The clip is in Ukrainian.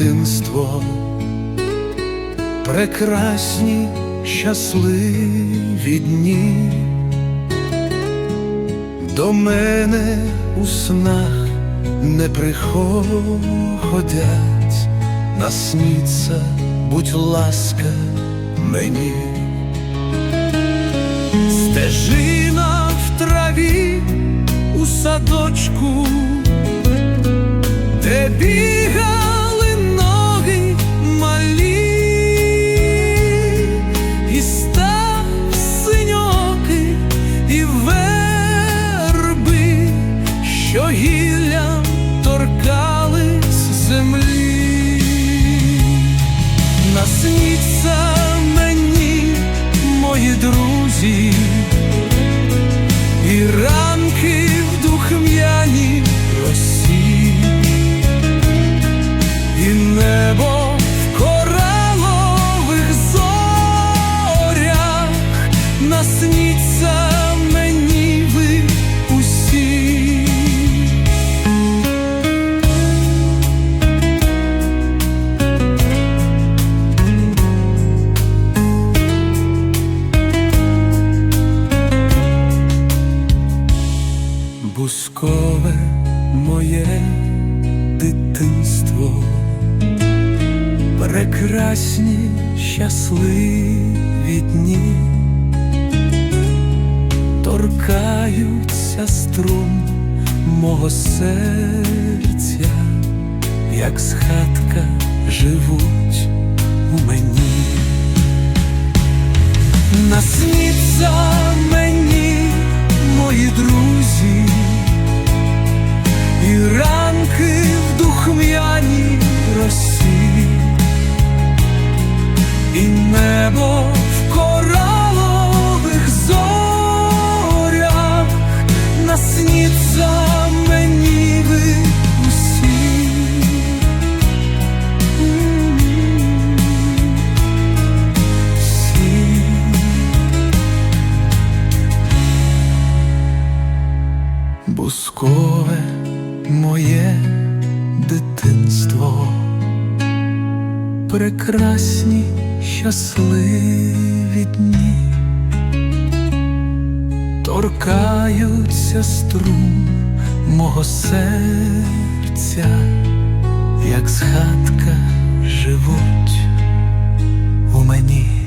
дитинство, прекрасні щасливі дні, до мене у снах не приходять, насніться, будь ласка, мені. Стежина в траві у садочку, бігали ноги малі, і став синьоки, і верби, що гіллям торкались землі. Насніться мені, мої друзі, прекрасні щасливі дні, торкаються струн мого серця, як схатка живуть Бускове моє дитинство, прекрасні щасливі дні, торкаються струн мого серця, як згадка живуть у мені.